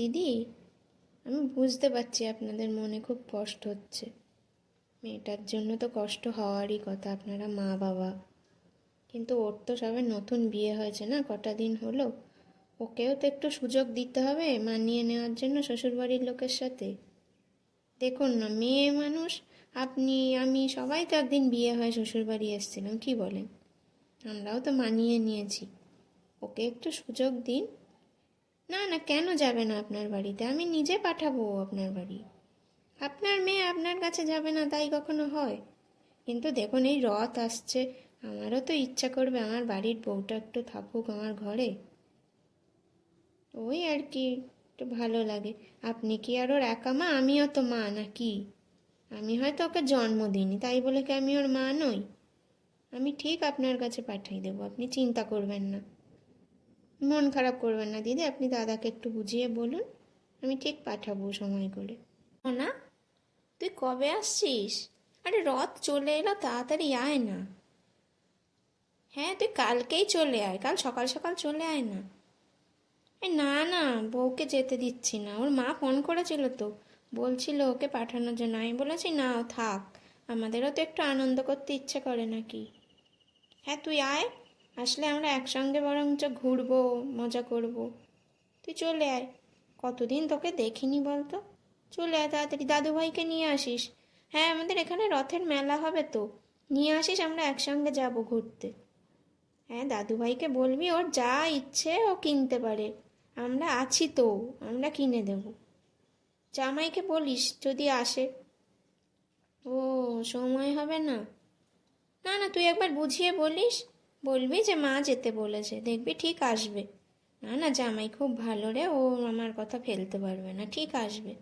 দিদি? আমি বুঝতে পারছি আপনাদের মনে খুব কষ্ট হচ্ছে। মেয়েটার জন্য তো কষ্ট হওয়ারই কথা, আপনারা মা বাবা। কিন্তু ওর তো সবে নতুন বিয়ে হয়েছে না, কটা দিন হলো। ওকেও তো একটু সুযোগ দিতে হবে মানিয়ে নেওয়ার জন্য শ্বশুরবাড়ির লোকের সাথে। দেখুন না, মেয়ে মানুষ, আপনি, আমি সবাই তো একদিন বিয়ে হয় শ্বশুরবাড়ি এসেছিলাম, কি বলেন? আমরাও তো মানিয়ে নিয়েছি। ওকে একটু সুযোগ দিন না না, কেন যাবে না আপনার বাড়িতে? আমি নিজে পাঠাবো আপনার বাড়ি। আপনার মেয়ে আপনার কাছে যাবে না, তাই কখনো হয়? কিন্তু দেখুন, এই রথ আসছে। আমারও তো ইচ্ছা করবে আমার বাড়ির বউটা একটু থাকুক আমার ঘরে। ওই আর কি, একটু ভালো লাগে। আপনি কি আর ওর একা মা? আমিও তো মা নাকি আমি হয়তো ওকে জন্ম দিইনি, তাই বলে কি আমি ওর মা নই? আমি ঠিক আপনার কাছে পাঠিয়ে দেবো, আপনি চিন্তা করবেন না। মন খারাপ করবেন না, দিদি। আপনি দাদাকে একটু বুঝিয়ে বলুন। আমি ঠিক পাঠাবো সময় করে। না তুই কবে আসছিস? আরে, রথ চলে এলো, তাড়াতাড়ি আয় না। হ্যাঁ তুই কালকেই চলে আয়। কাল সকাল সকাল চলে আয় না। না না, বউকে যেতে দিচ্ছি না। ওর মা ফোন করেছিল তো। বলছিল ওকে পাঠানোর জন্য। আমি বলেছি, না, থাক। আমাদেরও তো একটু আনন্দ করতে ইচ্ছে করে নাকি? হ্যাঁ তুই আয়। আসলে আমরা একসঙ্গে বরঞ্চ ঘুরবো, মজা করব। তুই চলে আয়। কতদিন তোকে দেখিনি বলতো? চলে আয় তাড়াতাড়ি। দাদুভাইকে নিয়ে আসিস। হ্যাঁ আমাদের এখানে রথের মেলা হবে তো। নিয়ে আসিস, আমরা একসঙ্গে যাব ঘুরতে। হ্যাঁ দাদুভাইকে বলবি, ওর যা ইচ্ছে ও কিনতে পারে। আমরা আছি তো, আমরা কিনে দেব। জামাইকে বলিস, যদি আসে। ও, সময় হবে না। না না, তুই একবার বুঝিয়ে বলিস। বলবি যে মা যেতে বলেছে, দেখবি ঠিক আসবে। না না, জামাই খুব ভালো রে, ও আমার কথা ফেলতে পারবে না, ঠিক আসবে।